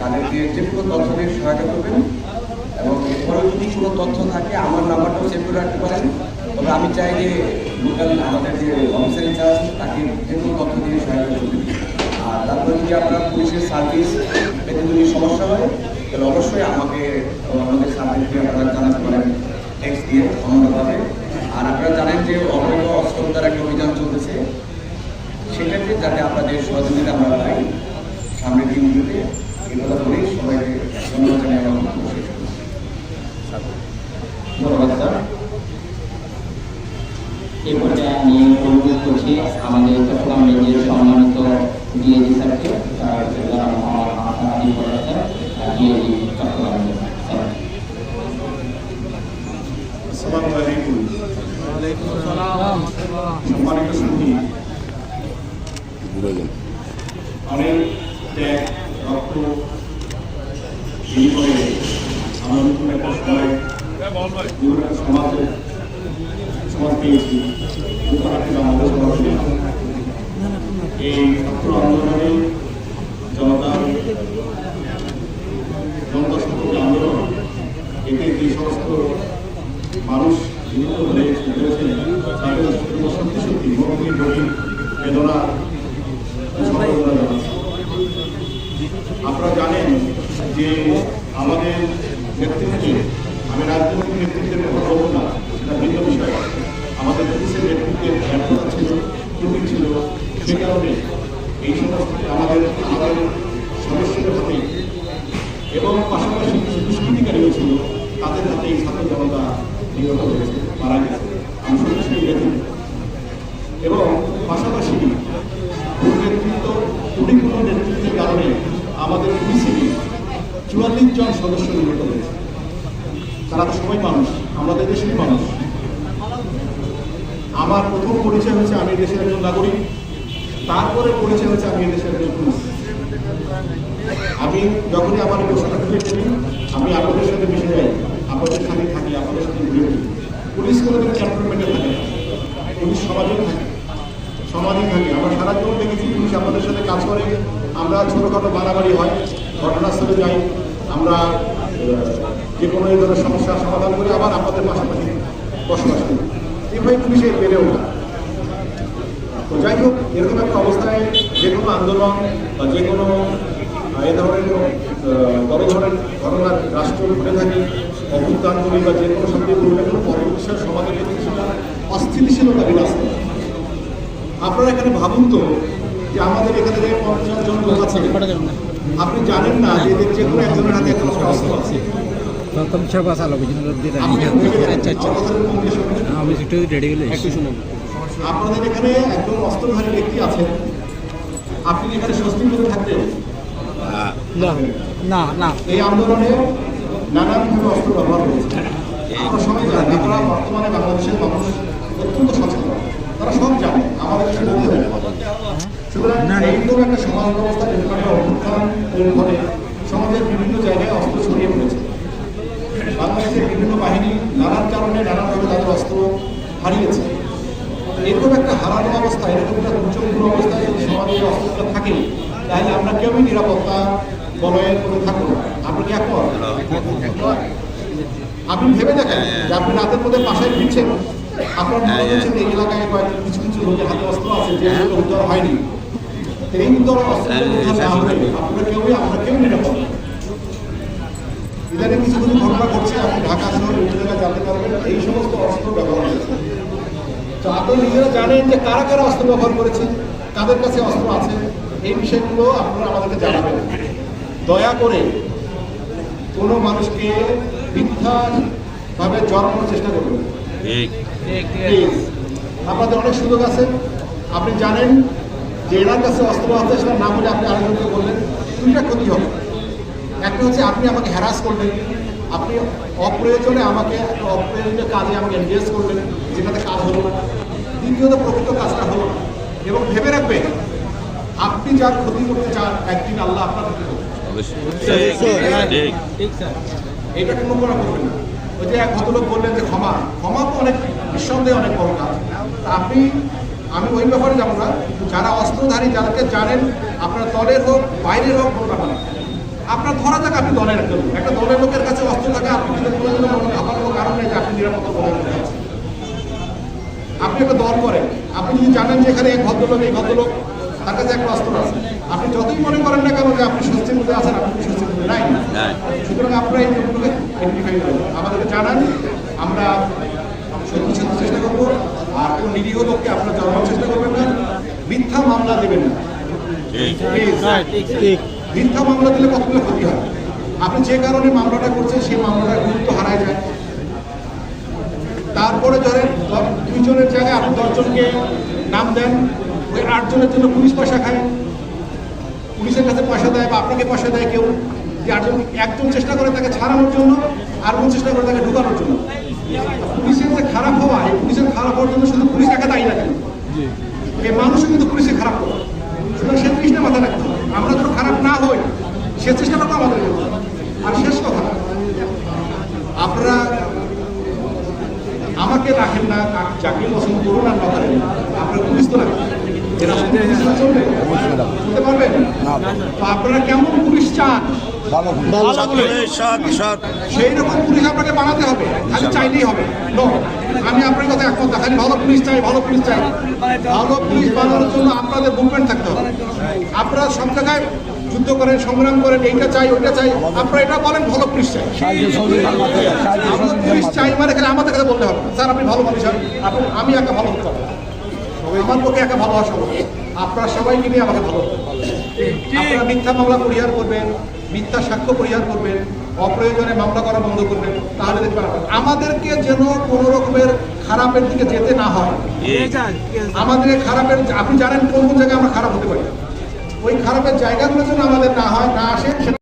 তাদেরকে যে কোনো তথ্য সহায়তা করবেন। এবং তথ্য থাকে, আমার নাম্বারটাও সেভ করে রাখতে পারেন। তবে আমি চাই যে আমাদের যে অফিসার ইনচার্জ তাকে যে কোনো তথ্য দিয়ে সহায়তা করবেন আর তারপরে যদি আপনার পুলিশের সার্ভিস পেতে যদি সমস্যা হয়, তাহলে অবশ্যই আমাকে আমাদের সার্ভিসকে আপনারা জানাতে পারেন আর আপনারা জানেন যে অবৈধ অস্ত্র উদ্ধার একটা অভিযান চলতেছে। সেক্ষেত্রে যাতে আপনাদের সহযোগিতা আমরা পাই। সামনের দিনগুলোতে এই সবাইকে ধন্যবাদ জানিয়ে আমার বক্তব্য শেষ করছি। ধন্যবাদ স্যার। এই পর্যায়ে আমি অনুরোধ করছি আমাদের চট্টগ্রাম রেঞ্জের সম্মানিত ডিএজি স্যারকে Mohammad Hasan Ali sir DAG Chattogram sir. আসসালামু আলাইকুম। সম্মানিত সুধী অনেক নতুন সমাজে পেয়েছি বাংলাদেশ এই জনতার জনতা সম্পর্কে আন্দোলন এতে সমস্ত মানুষ হয়ে মর্মী গভীর বেদনা আপনারা জানেন যে আমাদের নেতৃত্বে আমি রাজনৈতিক নেতৃত্বের কথা বলব না সেটা ভিন্ন বিষয়। আমাদের পুলিশের নেতৃত্বের ব্যর্থতা ছিল, ত্রুটি ছিল, সে কারণে এই সমস্ত আমাদের আমাদের সদস্যদের হাতে এবং পাশাপাশি কিছু দুষ্কৃতিকারীও ছিল, তাদের হাতে এই ছাত্র জনতা নিহত হয়েছে, মারা গেছে। আমি দেখি এবং পাশাপাশি নেতৃত্ব ত্রুটিপূর্ণ নেতৃত্বের কারণে আমাদের পুলিশেরই চুয়াল্লিশ জন সদস্য নিহত হয়েছে। তারা তো সবাই মানুষ আমাদের দেশেরই মানুষ। আমার প্রথম পরিচয় হচ্ছে আমি দেশের একজন নাগরিক, তারপরে পরিচয় হচ্ছে আমি দেশের একজন পুলিশ আমি যখনই আমার পোশাকটা খুলে করি আমি আপনাদের সাথে মিশে যাই, আপনাদের সাথে থাকি, আপনাদের সাথে ঘুরে পুলিশ কোনো দিন ক্যান্টনমেন্টে থাকে পুলিশ সমাজেও থাকে। সমাজেই থাকে। আমরা সারা জীবন দেখেছি পুলিশ আপনাদের সাথে কাজ করে। আমরা ছোটোখাটো বাড়াবাড়ি হয়, ঘটনাস্থলে যাই। আমরা যে কোনো এই ধরনের সমস্যার সমাধান করে আবার আমাদের পাশাপাশি বসবাস করি। এভাবে পুলিশের বেড়ে ওঠা। তো যাই হোক, এরকম একটা অবস্থায় যে কোনো আন্দোলন বা যে কোনো এ ধরনের বড় ধরনের ঘটনার রাষ্ট্র ঘটে থাকে অভ্যুত্থান করি বা যে কোনো না কোনো পরবর্তী সমাজের ক্ষেত্রে সেটা অস্থিতিশীলতা বিরাজ করে। আপনারা এখানে ভাবুন তো যে আমাদের এখানে যে পঞ্চাশ জন লোক আছে আপনি জানেন না যে এদের যে কোনো একজনের হাতে একটা অস্ত্র আছে? প্রথম সব আসা লোক আচ্ছা আচ্ছা। একটু রেডি আপনাদের এখানে একজন অস্ত্রধারী ব্যক্তি আছেন। আপনি এখানে স্বস্তি করে থাকবেন না না না। এই আন্দোলনে নানানভাবে অস্ত্র ব্যবহার হয়েছে। আমরা সবাই জানি আপনারা বর্তমানে বাংলাদেশের মানুষ অত্যন্ত সচেতন। তারা সব জানে আমাদের। সুতরাং একটা সমাজ ব্যবস্থা অভ্যুত্থান তৈরি সমাজের বিভিন্ন জায়গায় অস্ত্র ছড়িয়ে পড়েছে। বাংলাদেশের বিভিন্ন বাহিনী নানান কারণে নানানভাবে তাদের অস্ত্র হারিয়েছে। এরকম একটা হারানো অবস্থা এরকম একটা দুর্যোগপূর্ণ অবস্থায় যদি সমাজে অস্ত্রটা থাকে তাহলে আমরা কেউই নিরাপত্তা বলয়ের কোনো থাকব আপনি কি একমত? আপনি ভেবে দেখেন যে আপনি রাতের মধ্যে বাসায় ফিরছেন আপনার মনে হচ্ছে এই এলাকায় কয়েকজন কিছু লোকের হাতে অস্ত্র আছে যে উদ্ধার হয়নি। এই উদ্ধার অস্ত্র না হলে আপনারা কেউই আমরা কেউ নিরাপদ ইদানিং কিছু কিছু ঘটনা ঘটছে আপনি ঢাকা শহর বিভিন্ন জানতে পারবেন এই সমস্ত অস্ত্র ব্যবহার হয়েছে। তো আপনারা নিজেরা জানেন যে কারা কারা অস্ত্র ব্যবহার করেছে কাদের কাছে অস্ত্র আছে এই বিষয়গুলো আপনারা আমাদেরকে জানাবেন। দয়া করে কোনো মানুষকে মিথ্যাভাবে জড়ানোর চেষ্টা করবেন না। Please, আপনাদের অনেক সুযোগ আছে। আপনি জানেন যে এনার কাছে অস্ত্র আছে সেটা না বলে আপনি আরেকজনকে বললেন। দুইটা ক্ষতি হবে। একটা হচ্ছে আপনি আমাকে হ্যারাস করলেন। আপনি অপ্রয়োজনে আমাকে একটা অপ্রয়োজনীয় কাজে আমাকে এনগেজ করলেন যেটাতে কাজ হলো না। দ্বিতীয়ত প্রকৃত কাজটা হলো না। এবং ভেবে রাখবেন আপনি যার ক্ষতি করতে চান একদিন আল্লাহ আপনার ক্ষতি এইটা কোনো করা করবেন না। ওই যে এক ভদ্রলোক বললেন যে ক্ষমা ক্ষমা তো অনেক নিঃসন্দেহে অনেক বড় কাজ। আপনি আমি ওই ব্যাপারে যাব না। যারা অস্ত্রধারী যাদেরকে জানেন আপনার দলের হোক বাইরের হোক কোনো ব্যাপার আপনার ধরা যাক আপনি দলের একজন। একটা দলের লোকের কাছে অস্ত্র থাকে আপনি কিন্তু কোনো কারণ নেই যে আপনি নিরাপত্তা দলের মধ্যে আপনি একটা দল করেন। আপনি যদি জানেন যে এখানে এক ভদ্রলোক এই ভদ্রলোক তার কাছে একটা অস্ত্র আছে। আপনি যতই মনে করেন না কেন যে আপনি স্বস্তির মধ্যে আছেন আপনি স্বস্তির মধ্যে নাই। সুতরাং আপনারা এই লোকগুলোকে আইডেন্টিফাই করেন। আমাদেরকে জানান। আমরা সত্যি আর কোনো নিরীহ লোককে আপনারা জড়ানোর চেষ্টা করবেন না মিথ্যা মামলা দেবেন না। মিথ্যা মামলা দিলে কতগুলো ক্ষতি হয়? আপনি যে কারণে মামলাটা করছেন সেই মামলাটার গুরুত্ব হারায় যায়। তারপরে ধরেন দুইজনের জায়গায় আপনি দশজনকে নাম দেন ওই আটজনের জন্য পুলিশ পয়সা খায়। পুলিশের কাছে পয়সা দেয় বা আপনাকে পয়সা দেয় কেউ। যে আটজন একজন চেষ্টা করে তাকে ছাড়ানোর জন্য আর কোন চেষ্টা করে তাকে ঢুকানোর জন্য। পুলিশের যে খারাপ হওয়া এই পুলিশের খারাপ হওয়ার জন্য শুধু পুলিশ একা দায়ী না কেন? এই মানুষও কিন্তু পুলিশে খারাপ হওয়া। সুতরাং সে তৃষ্ণা মাথায় রাখতে আমরা যেন খারাপ না হই সে চেষ্টাটাও আমাদের। আর শেষ কথা আপনারা আমাকে রাখেন না যাকে পছন্দ করুন আর না করেন আপনারা পুলিশ তো রাখেন। আপনারা কেমন পুলিশ চান? সেই রকম পুলিশ আপনাকে বানাতে হবে। খালি চাইলেই হবে। নো আমি আপনার কথা একমত না খালি ভালো পুলিশ চাই ভালো পুলিশ চাই। ভালো পুলিশ বানানোর জন্য আপনাদের মুভমেন্ট থাকতে হবে। আপনারা সব জায়গায় যুদ্ধ করেন সংগ্রাম করেন এইটা চাই ওইটা চাই। আপনারা এটা বলেন ভালো পুলিশ চাই। পুলিশ চাই মানে খালি আমাদের কাছে বলতে হবে না। হন আপনি আমি একা ভালো হতে হবে আমার পক্ষে একা ভালো হওয়া আপনারা সবাইকে নিয়ে আমাকে ভালো আপনারা মিথ্যা মামলা পরিহার করবেন, মিথ্যা সাক্ষ্য পরিহার করবেন, অপ্রয়োজনে মামলা করা বন্ধ করবেন, তাহলে দেখবেন আমাদেরকে যেন কোনো রকমের খারাপের দিকে যেতে না হয়। আমাদের খারাপের, আপনি জানেন কোন কোন জায়গায় আমরা খারাপ হতে পারি। ওই খারাপের জায়গাগুলো যেন আমাদের না হয়